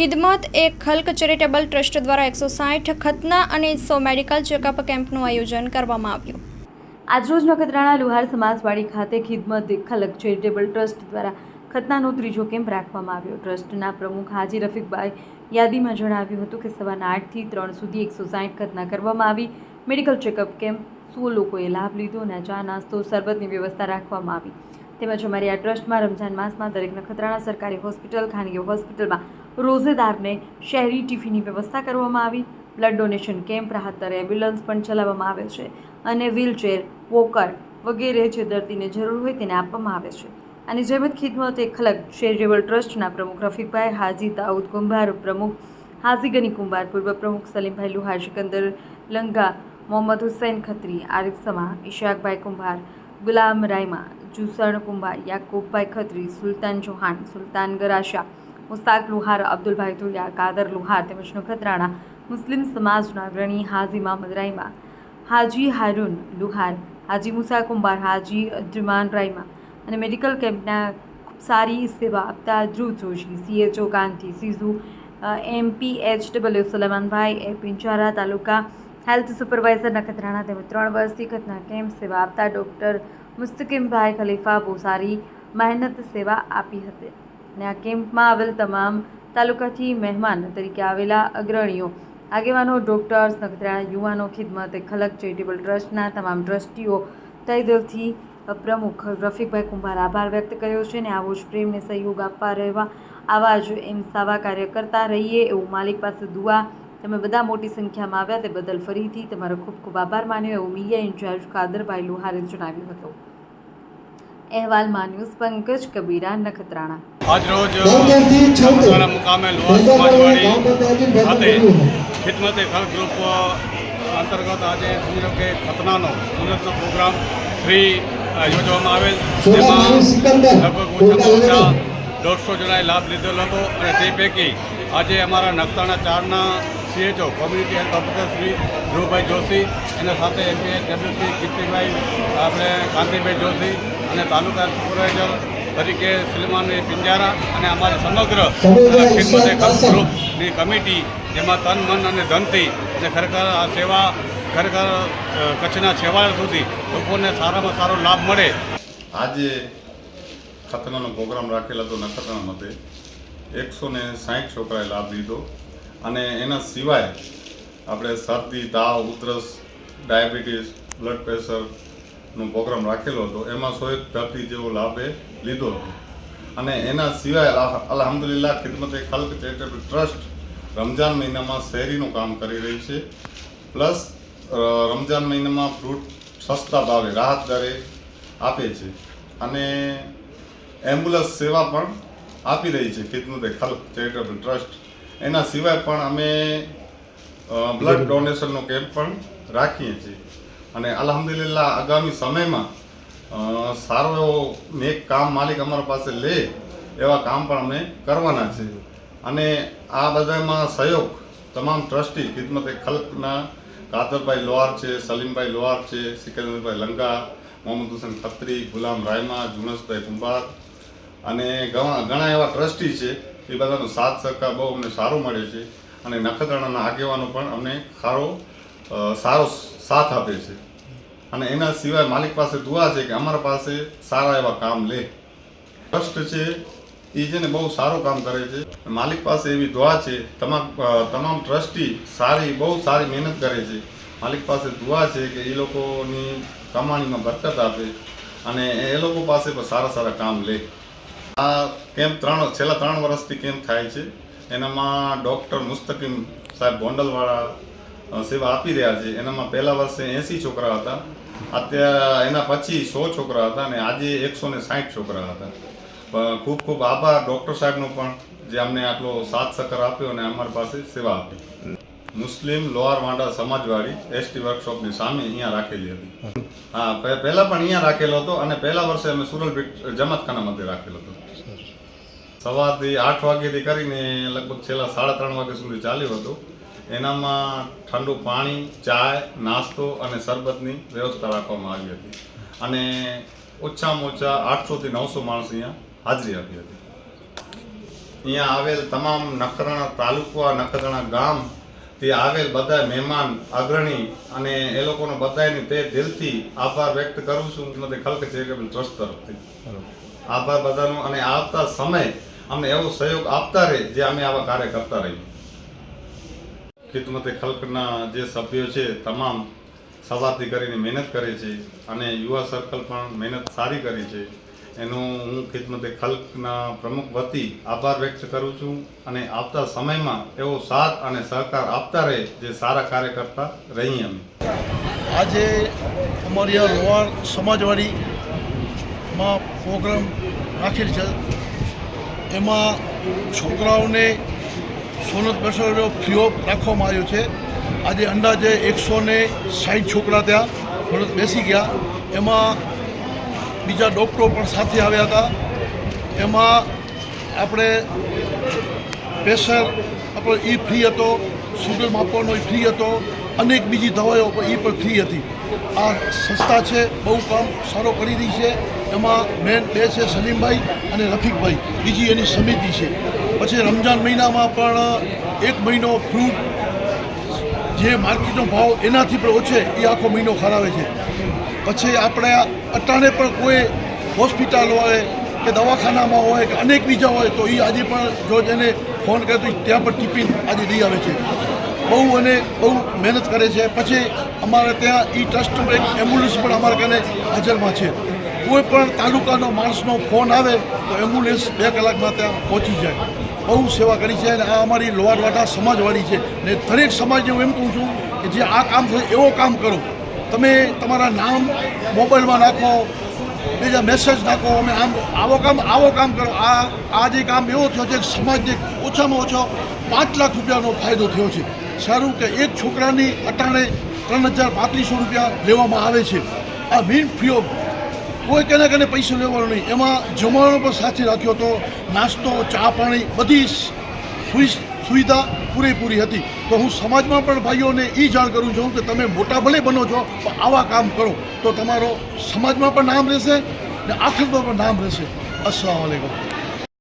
ખિદમત e Khalq charitable trust દ્વારા એકસો સાઠ ખતના અને સો મેડિકલ ચેકઅપ કેમ્પનું આયોજન કરવામાં આવ્યું. આજરોજ નખત્રાણા લુહાર સમાજવાડી ખાતે ખિદમત ખલક ચેરિટેબલ ટ્રસ્ટ દ્વારા ખતનાનો ત્રીજો કેમ્પ રાખવામાં આવ્યો. ટ્રસ્ટના પ્રમુખ હાજી રફીકભાઈ યાદીમાં જણાવ્યું હતું કે સવારના આઠથી ત્રણ સુધી એકસો સાઠ ખતના કરવામાં આવી. મેડિકલ ચેકઅપ કેમ્પ સો લોકોએ લાભ લીધો અને ચા નાસ્તો શરબતની વ્યવસ્થા રાખવામાં આવી. તેમજ અમારી આ ટ્રસ્ટમાં રમઝાન માસમાં દરેક નખત્રાણા સરકારી હોસ્પિટલ, ખાનગી હોસ્પિટલમાં રોઝેદારને શહેરી ટિફિનની વ્યવસ્થા કરવામાં આવી. બ્લડ ડોનેશન કેમ્પ રાહત દરે એમ્બ્યુલન્સ પણ ચલાવવામાં આવે છે અને વ્હીલચેર વોકર વગેરે જે દર્દીને જરૂર હોય તેને આપવામાં આવે છે. અને જહેમત ખિદમત એ ખલક ચેરિટેબલ ટ્રસ્ટના પ્રમુખ રફીકભાઈ હાજી, દાઉદ કુંભાર પ્રમુખ હાજી ગની કુંભાર, પૂર્વ પ્રમુખ સલીમભાઈ લુહાર, સિકંદર લંગા, મોહમ્મદ હુસૈન ખત્રી, આરિફ સમા ઇશાકભાઈ કુંભાર, ગુલામ રાયમા જુસણ કુંભાર યાકુબભાઈ ખત્રી સુલતાન ચૌહાણ, સુલતાન ગરાશા મુસ્તાક લુહાર, અબ્દુલભાઈ ધુલિયા, કાદર લુહાર તેમજ નખત્રાણા, મુસ્લિમ સમાજના અગ્રણી હાજી મહમદ રાયમા હાજી હારૂન લુહાર, હાજી મુસા કુંભાર, હાજી અદ્રમાન રાયમા અને મેડિકલ કેમ્પના ખૂબ સારી સેવા આપતા ધ્રુવ જોશી સીએચઓ કાંતિ સીઝુ MP H W સલમાનભાઈ, A Pinjara taluka health supervisor Nakhatrana તેમજ ત્રણ વર્ષથી ખતના કેમ્પ સેવા આપતા ડૉક્ટર મુસ્તકીમભાઈ ખલીફા સારી મહેનત સેવા આપી હતી. અને આ કેમ્પમાં આવેલ તમામ તાલુકાથી મહેમાન તરીકે આવેલા અગ્રણીઓ, આગેવાનો, ડૉક્ટર્સ, નખત્રાણા યુવાનો, ખિદમત, ખલક ચેરિટેબલ ટ્રસ્ટના તમામ ટ્રસ્ટીઓ તયદિલથી પ્રમુખ રફીકભાઈ કુંભાર આભાર વ્યક્ત કર્યો છે અને આવો જ પ્રેમને સહયોગ આપવા રહેવા આવા જ એમ સાવા કાર્ય કરતા રહીએ એવું માલિક પાસે દુઆ. તમે બધા મોટી સંખ્યામાં આવ્યા તે બદલ ફરીથી તમારો ખૂબ ખૂબ આભાર માન્યો એવું મીડિયા ઇન્ચાર્જ કાદરભાઈ લુહારે જણાવ્યું હતું. અહેવાલમાં ન્યૂઝ પંકજ કબીરા નખત્રાણા. આજ રોજ નખત્રાણા મુકામે લોહાર સમાજવાડી ખાતે ખિદમતે ઘર ગ્રુપ અંતર્ગત આજે સમજો કે ખતનાનો સુરતનો પ્રોગ્રામ ફ્રી યોજવામાં આવેલ. જેમાં લગભગ ઓછામાં ઓછા દોઢસો જણાએ લાભ લીધેલો હતો. અને તે પૈકી આજે અમારા નખત્રાણા ચારના CHO community health officer Shri ધ્રુવભાઈ જોશી અને સાથે એમપીએચ ડબ્લ્યુસી કીર્તિભાઈ આપણે કાંતિભાઈ જોશી અને તાલુકા સુપરવાઇઝર તરીકે સલમાન પિંજારા અને અમારી સમગ્ર ખિદમતે ગ્રુપની કમિટી જેમાં તન મન અને ધનથી અને ખરેખર આ સેવા ખરેખર કચ્છના છેવાડા સુધી લોકોને સારામાં સારો લાભ મળે. આજે ખતનાનો પ્રોગ્રામ રાખેલ હતો નખતના મતે એકસો ને સાહીઠ છોકરાએ લાભ લીધો. અને એના સિવાય આપણે શરદી, તાવ, ઉધરસ, ડાયાબિટીસ બ્લડ પ્રેશરનો પ્રોગ્રામ રાખેલો હતો, એમાં સો એક દર્દી જેવો લાભ એ લીધો હતો. અને એના સિવાય અલ્હા- અલ્હમ્દુલિલ્લાહ ખિદમતે ખલ્ક ચેરિટેબલ ટ્રસ્ટ રમજાન મહિનામાં શહેરીનું કામ કરી રહી છે. પ્લસ રમજાન મહિનામાં ફ્રૂટ સસ્તા ભાવે રાહત દરે આપે છે. અને એમ્બ્યુલન્સ સેવા પણ આપી રહી છે ખિદમતે ખલ્ક ચેરિટેબલ ટ્રસ્ટ એના સિવાય પણ અમે બ્લડ ડોનેશનનો કેમ્પ પણ રાખીએ છીએ. અને અલ્હમ્દુલિલ્લાહ, આગામી સમયમાં સારો એવો નેક કામ માલિક અમારા પાસે લે, એવા કામ પણ અમે કરવાના છે. અને આ બધામાં સહયોગ તમામ ટ્રસ્ટી, ખિદમતે ખલકના, કાદરભાઈ લોહાર છે, સલીમભાઈ લોહાર છે, સિકંદરભાઈ લંગા, મોહમ્મદ હુસેન ખત્રી, ગુલામ રાયમા, જુનસભાઈ કુંભાર અને ઘણા ઘણા એવા ટ્રસ્ટી છે. એ બધાનો સાથ સહકાર બહુ અમને સારો મળે છે અને નખત્રાણાના આગેવાનો પણ અમને સારો સારો સાથ આપે છે. અને એના સિવાય માલિક પાસે દુઆ છે કે અમારા પાસે સારા એવા કામ લે. ટ્રસ્ટ છે એ છે ને બહુ સારું કામ કરે છે. માલિક પાસે એવી દુઆ છે, તમામ તમામ ટ્રસ્ટી સારી, બહુ સારી મહેનત કરે છે. માલિક પાસે દુઆ છે કે એ લોકોની કમાણીમાં બરકત આપે અને એ લોકો પાસે પણ સારા સારા કામ લે. આ કેમ્પ ત્રણ છેલ્લા ત્રણ વર્ષથી કેમ્પ થાય છે. એનામાં ડૉક્ટર મુસ્તકીમ સાહેબ ગોંડલવાળા સેવા આપી રહ્યા છે. એનામાં પહેલા વર્ષે એંસી છોકરા હતા. અત્યારે એના પછી સો છોકરા હતા અને આજે એકસો ને સાઠ છોકરા હતા. ખૂબ ખૂબ આભાર ડૉક્ટર સાહેબનો પણ, જે અમને આટલો સાથ સકર આપ્યો અને અમારી પાસે સેવા આપી. મુસ્લિમ લોહાર વાંડા સમાજવાળી એસટી વર્કશોપની સામે અહીંયા રાખેલી હતી. હા પહેલાં પણ અહીંયા રાખેલો હતો અને પહેલા વર્ષે અમે સુરલ જમાતખાના મધ્યે રાખેલો હતો. સવારથી આઠ વાગ્યાથી કરીને લગભગ છેલ્લા સાડા ત્રણ વાગ્યા સુધી ચાલ્યું હતું. એનામાં ઠંડુ પાણી ચાય નાસ્તો અને શરબતની વ્યવસ્થા રાખવામાં આવી હતી. અને ઓછામાં ઓછા આઠસોથી નવસો માણસ અહીંયા હાજરી આપી હતી. અહીંયા આવેલ તમામ નખત્રાણા તાલુકા નખત્રાણા તે આવેલ બધા મહેમાન અગ્રણી અને એ લોકોનો બધાની તે દિલથી આભાર વ્યક્ત કરું છું. મને ખલક ચેરિટેબલ ટ્રસ્ટ તરફથી. આભાર બધાનો. અને આવતા સમય અમને એવો સહયોગ આપતા રહે જે અમે આવા કાર્ય કરતા રહીએ. ખિદમતે ખલકના જે સભ્યો છે, તમામ સવારથી કરીને મહેનત કરે છે અને યુવા સર્કલ પણ મહેનત સારી કરી છે. એનું હું ખિદમતે ખલકના પ્રમુખ વતી આભાર વ્યક્ત કરું છું અને આવતા સમયમાં એવો સાથ અને સહકાર આપતા રહે, જે સારા કાર્ય કરતા રહીએ અમે. આજે અમારી આ સમાજવાડીમાં પ્રોગ્રામ રાખેલ છે. એમાં છોકરાઓને સોનત બેસવાનો ફ્રી ઓફ રાખવામાં આવ્યો છે. આજે અંદાજે એકસો ને સાઠ છોકરા ત્યાં સોનત બેસી ગયા. એમાં બીજા ડૉક્ટરો પણ સાથે આવ્યા હતા. એમાં આપણે પ્રેશર, આપણો એ ફ્રી હતો સુગર માપવાનો એ ફ્રી હતો, અનેક બીજી દવાઓ એ પણ ફ્રી હતી. આ સંસ્થા છે, બહુ કામ સારો કરી રહી છે. એમાં મેન બે છે સલીમભાઈ અને રફીકભાઈ. બીજી એની સમિતિ છે. પછી રમજાન મહિનામાં પણ એક મહિનો ફ્રૂટ જે માર્કેટનો ભાવ એનાથી પણ ઓછે, એ આખો મહિનો ખરાવે છે. પછી આપણે અટાણે પણ કોઈ હોસ્પિટલ હોય કે દવાખાનામાં હોય કે અનેક બીજા હોય તો એ આજે પણ જો એને ફોન કરે તો ત્યાં પણ ટિફિન આજે લઈ આવે છે. બહુ અને બહુ મહેનત કરે છે. પછી અમારે ત્યાં એ ટ્રસ્ટ એક એમ્બ્યુલન્સ પણ અમારા કને હાજરમાં છે. કોઈ પણ તાલુકાનો માણસનો ફોન આવે તો એમ્બ્યુલન્સ બે કલાકમાં ત્યાં પહોંચી જાય. બહુ સેવા કરી છે અને આ અમારી લોહારવાડા સમાજવાળી છે. ને દરેક સમાજને હું એમ કહું છું કે જે આ કામ થશે એવો કામ કરો. તમે તમારા નામ મોબાઈલમાં નાખો, બીજા મેસેજ નાખો, અમે આમ આવો કામ આવો કામ કરો. આ આ જે કામ એવો થયો છે કે સમાજને ઓછામાં ઓછો પાંચ લાખ રૂપિયાનો ફાયદો થયો છે. સારું કે એક છોકરાની અટાણે ત્રણ હજાર પાંત્રીસો રૂપિયા લેવામાં આવે છે. આ મીન ફ્રી ઓફ કોઈ કેને કેને પૈસા લેવાનો નહીં. એમાં જમવાનો પણ સાથે રાખ્યો હતો. નાસ્તો, ચા પાણી બધી સુવિ- સુવિધા પૂરેપૂરી હતી. તો હું સમાજમાં પણ ભાઈઓને એ જાણ કરું છું કે તમે મોટા ભલે બનો છો, પણ આવા કામ કરો. તો તમારો સમાજમાં પણ નામ રહેશે ને આખરમાં પણ નામ રહેશે. અસલામ